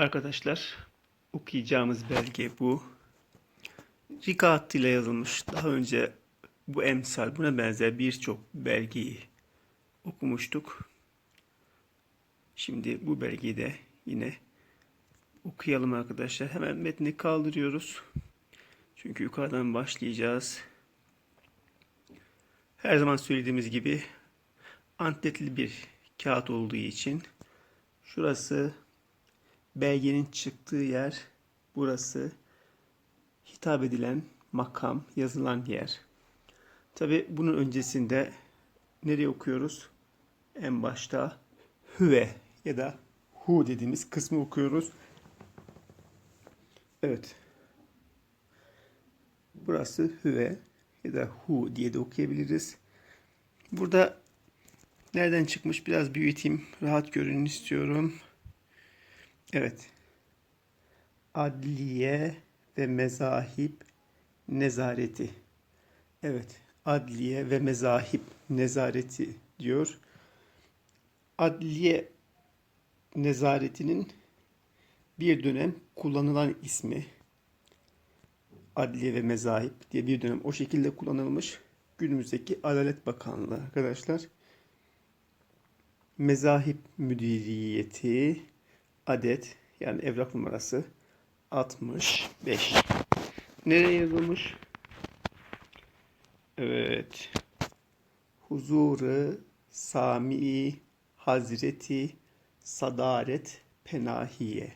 Arkadaşlar okuyacağımız belge bu. Rika hattıyla yazılmış. Daha önce bu emsal buna benzer birçok belgeyi okumuştuk. Şimdi bu belgeyi de yine okuyalım arkadaşlar. Hemen metni kaldırıyoruz. Çünkü yukarıdan başlayacağız. Her zaman söylediğimiz gibi antletli bir kağıt olduğu için şurası belgenin çıktığı yer burası hitap edilen makam yazılan yer. Tabi bunun öncesinde nereye okuyoruz? En başta hüve ya da hu dediğimiz kısmı okuyoruz. Evet. Burası hüve ya da hu diye de okuyabiliriz. Burada nereden çıkmış biraz büyüteyim. Rahat görün istiyorum. Evet. Adliye ve mezahip nezareti. Evet. Adliye ve mezahip nezareti diyor. Adliye nezaretinin bir dönem kullanılan ismi. Adliye ve mezahip diye bir dönem o şekilde kullanılmış. Günümüzdeki Adalet Bakanlığı arkadaşlar. Mezahip müdüriyeti adet yani evrak numarası 65. Nereye yazılmış? Evet. Huzuru Sami Hazreti Sadaret Penahiye.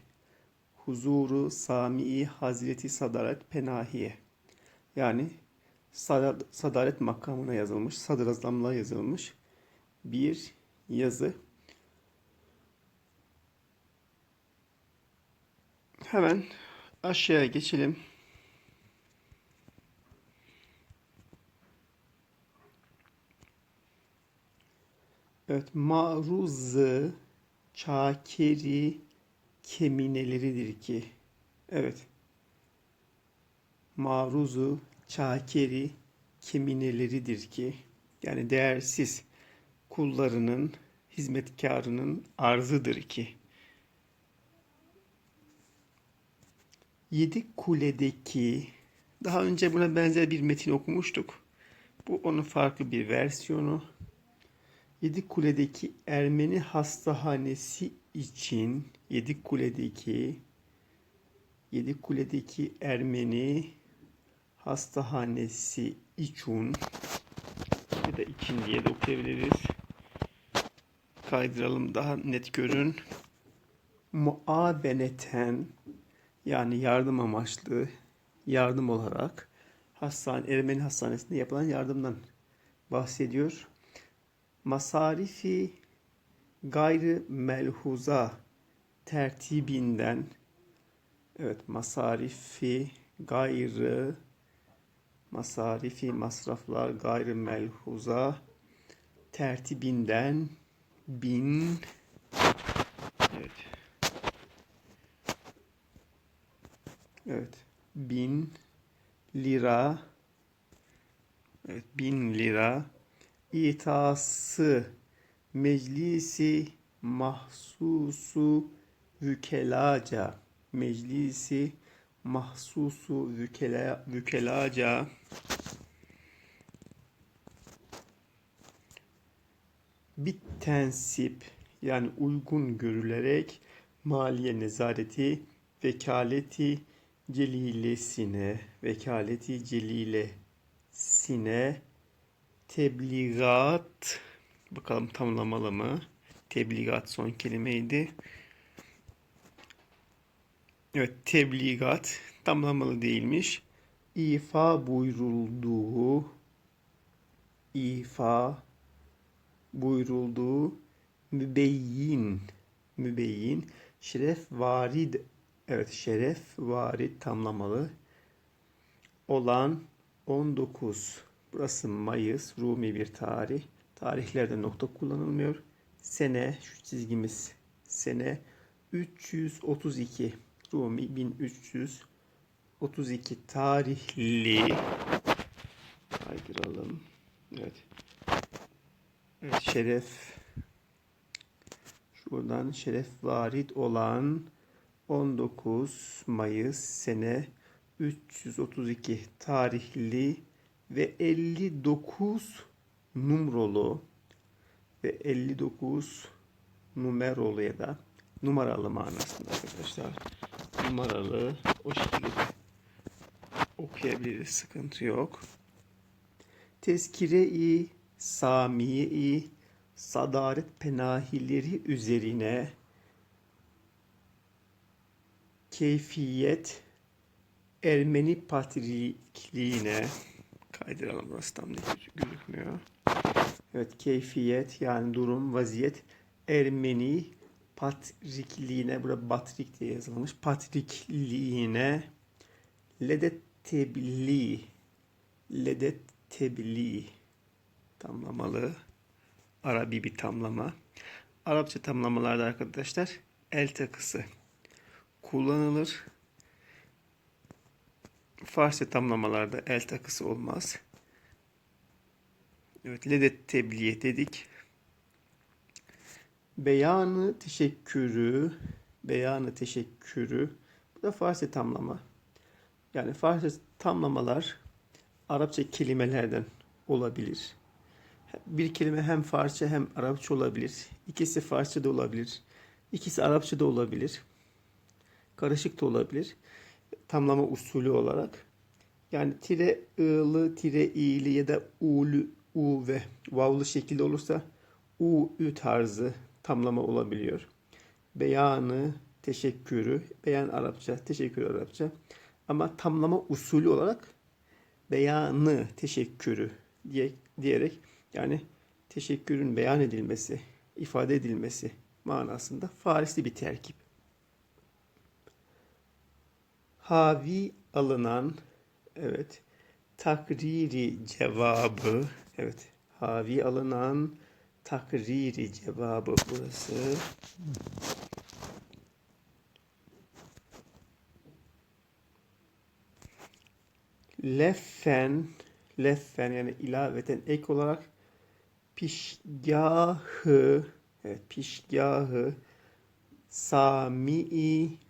Huzuru Sami Hazreti Sadaret Penahiye. Yani Sadaret makamına yazılmış, sadrazamlığa yazılmış bir yazı. Hemen aşağıya geçelim. Evet, maruzı çakeri kemineleridir ki. Evet. Maruzu çakeri kemineleridir ki. Yani değersiz kullarının, hizmetkarının arzıdır ki. Yedi Kule'deki daha önce buna benzer bir metin okumuştuk. Bu onun farklı bir versiyonu. Yedi Kule'deki Ermeni hastahanesi için Yedi Kule'deki Yedi Kule'deki Ermeni hastahanesi için ya da için diye de okuyabiliriz. Kaydıralım daha net görün. Muabeneten yani yardım amaçlı yardım olarak hastane, Ermeni Hastanesi'nde yapılan yardımdan bahsediyor. Masarifi gayrı melhuza tertibinden evet masarifi gayrı masarifi masraflar gayrı melhuza tertibinden bin evet Evet. Bin lira. Evet, bin lira. İtası meclisi mahsusu vükelaca. Meclisi mahsusu vükela, vükelaca. Bit tensip yani uygun görülerek maliye nezareti vekaleti celilesine, vekaleti celilesine tebligat bakalım tamlamalı mı? Tebligat son kelimeydi. Evet tebligat tamlamalı değilmiş. İfa buyurulduğu ifa buyurulduğu mübeyyin mübeyyin şeref varid Evet şeref varit tamlamalı olan 19. Burası Mayıs Rumi bir tarih. Tarihlerde nokta kullanılmıyor. Sene şu çizgimiz sene 332 Rumi 1332 tarihli kaydıralım. Evet. Evet şeref şuradan şeref varit olan 19 Mayıs sene 332 tarihli ve 59 numaralı ve 59 numarolu ya da numaralı manasında arkadaşlar. Numaralı o şekilde de okuyabiliriz. Sıkıntı yok. Tezkire-i Samiye-i Sadaret Penahileri üzerine keyfiyet Ermeni patrikliğine kaydıralım burası tam net gözükmüyor. Evet keyfiyet yani durum vaziyet Ermeni patrikliğine burada batrik diye yazılmış patrikliğine ledet tebliğ ledet tebliğ tamlamalı Arabi bir tamlama. Arapça tamlamalarda arkadaşlar el takısı kullanılır. Farsça tamlamalarda el takısı olmaz. Evet, ledet tebliğ dedik. Beyanı teşekkürü, beyanı teşekkürü. Bu da Farsça tamlama. Yani Farsça tamlamalar Arapça kelimelerden olabilir. Bir kelime hem Farsça hem Arapça olabilir. İkisi Farsça da olabilir. İkisi Arapça da olabilir. Karışık da olabilir. Tamlama usulü olarak. Yani tire ı'lı, tire i'li ya da u'lu, u ve vavlı şekilde olursa u, ü tarzı tamlama olabiliyor. Beyanı, teşekkürü, beyan Arapça, teşekkür Arapça. Ama tamlama usulü olarak beyanı, teşekkürü diye, diyerek yani teşekkürün beyan edilmesi, ifade edilmesi manasında Farisi bir terkip. Havi alınan evet takriri cevabı evet havi alınan takriri cevabı burası. Leffen leffen yani ilaveten ek olarak pişgahı evet pişgahı sami'i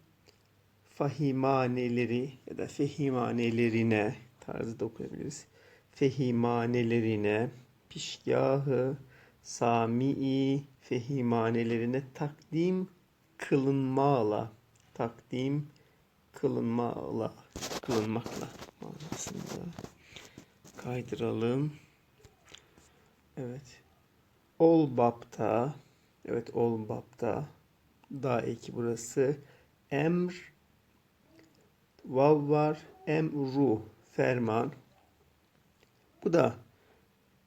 fahimaneleri ya da fehimanelerine tarzı da okuyabiliriz. Fehimanelerine pişgahı sami'i fehimanelerine takdim kılınmala takdim kılınmala kılınmakla manasında kaydıralım. Evet. Ol bapta evet ol bapta da eki burası emr vav var emru ferman. Bu da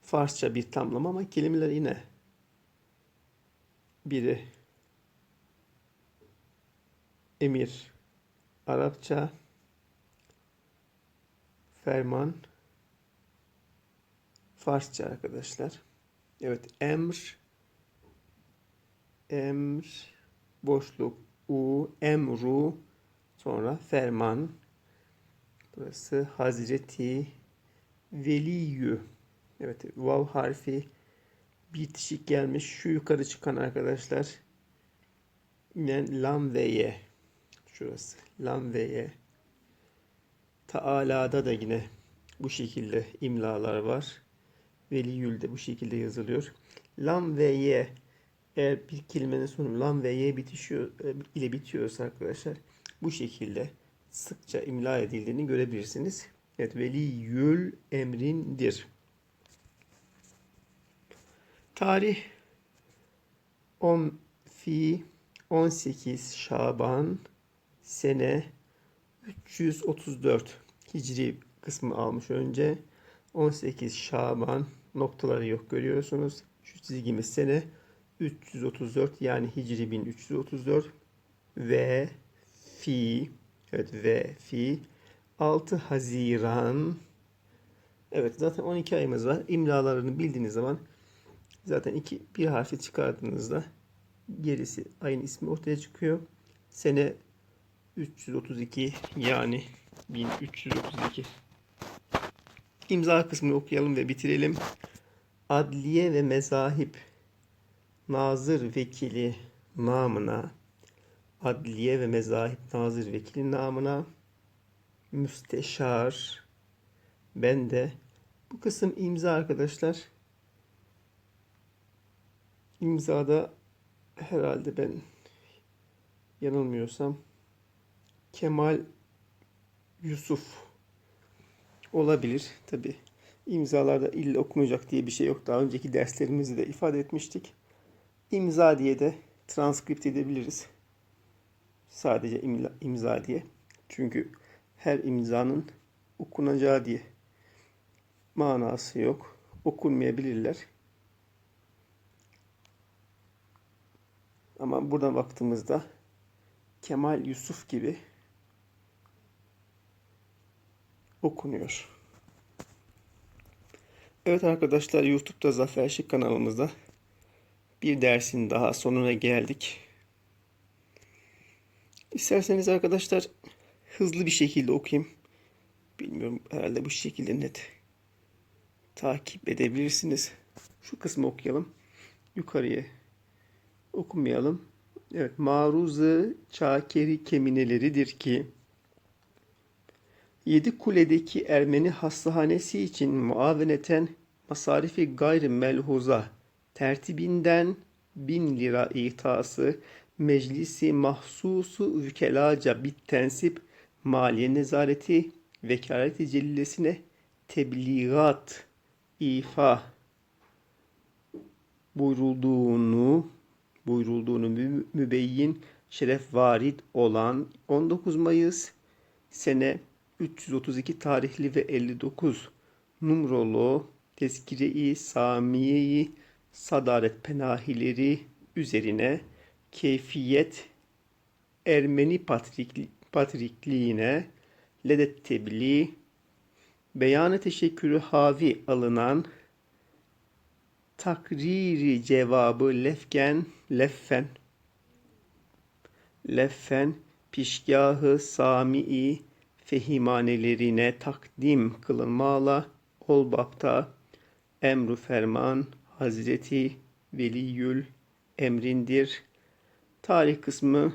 Farsça bir tamlama ama kelimeler yine biri. Emir Arapça. Ferman Farsça arkadaşlar. Evet emr emr boşluk u emru sonra ferman burası Hazreti Veliyü evet vav harfi bitişik gelmiş şu yukarı çıkan arkadaşlar yine lam ve ye şurası lam ve ye Taala'da da yine bu şekilde imlalar var. Veliyül de bu şekilde yazılıyor. Lam ve ye eğer bir kelimenin sonu lam ve ye bitişiyor e, ile bitiyorsa arkadaşlar bu şekilde sıkça imla edildiğini görebilirsiniz. Evet veliyül emrindir. Tarih 10 fi 18 Şaban sene 334 Hicri kısmı almış önce. 18 Şaban noktaları yok görüyorsunuz. Şu çizgimiz sene 334 yani Hicri 1334 ve fi evet ve fi 6 Haziran Evet zaten 12 ayımız var. İmlalarını bildiğiniz zaman zaten iki bir harfi çıkardığınızda gerisi ayın ismi ortaya çıkıyor. Sene 332 yani 1332. İmza kısmını okuyalım ve bitirelim. Adliye ve mezahip nazır vekili namına adliye ve mezahip nazır vekili namına müsteşar ben de bu kısım imza arkadaşlar imzada herhalde ben yanılmıyorsam Kemal Yusuf olabilir. Tabi imzalarda illa okunacak diye bir şey yok. Daha önceki derslerimizde de ifade etmiştik. İmza diye de transkript edebiliriz. Sadece imla, imza diye. Çünkü her imzanın okunacağı diye manası yok. Okunmayabilirler. Ama buradan baktığımızda Kemal Yusuf gibi okunuyor. Evet arkadaşlar YouTube'da Zafer Şık kanalımızda bir dersin daha sonuna geldik. İsterseniz arkadaşlar hızlı bir şekilde okuyayım. Bilmiyorum herhalde bu şekilde net takip edebilirsiniz. Şu kısmı okuyalım. Yukarıya okumayalım. Evet, maruzı çakeri kemineleridir ki Yedi Kule'deki Ermeni hastahanesi için muaveneten masarifi gayri melhuza tertibinden bin lira itası meclisi mahsusu vükelaca bit tensip maliye nezareti vekaleti celilesine tebliğat ifa buyurulduğunu buyurulduğunu mü- mübeyyin şeref varid olan 19 Mayıs sene 332 tarihli ve 59 numaralı Tezkire-i Samiye-i Sadaret Penahileri üzerine keyfiyet Ermeni Patrik, Patrikliğine ledet tebliğ beyanı teşekkürü havi alınan takriri cevabı lefken leffen leffen pişgahı sami'i fehimanelerine takdim kılınmala ol bapta emru ferman Hazreti Veliyül emrindir. Tarih kısmı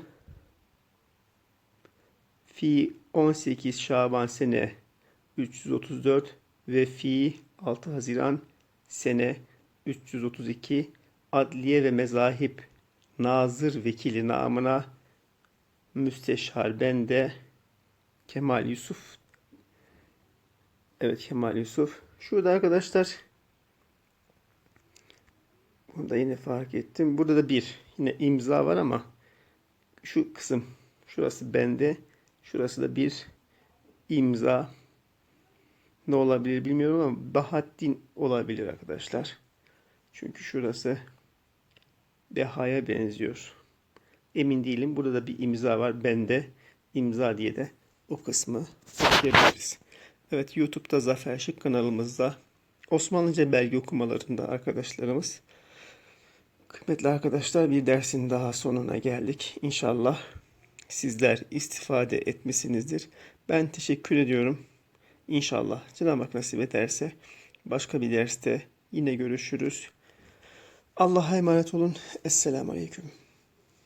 fi 18 Şaban sene 334 ve fi 6 Haziran sene 332 Adliye ve Mezahip Nazır Vekili namına müsteşar bende Kemal Yusuf Evet Kemal Yusuf. Şurada arkadaşlar bunu da yine fark ettim. Burada da bir yine imza var ama şu kısım şurası bende. Şurası da bir imza. Ne olabilir bilmiyorum ama Bahattin olabilir arkadaşlar. Çünkü şurası Beha'ya benziyor. Emin değilim. Burada da bir imza var. Bende imza diye de o kısmı okuyabiliriz. Evet YouTube'da Zafer Şık kanalımızda Osmanlıca belge okumalarında arkadaşlarımız Kıymetli arkadaşlar bir dersin daha sonuna geldik. İnşallah sizler istifade etmişsinizdir. Ben teşekkür ediyorum. İnşallah Cenab-ı Hak nasip ederse başka bir derste yine görüşürüz. Allah'a emanet olun. Esselamu Aleyküm.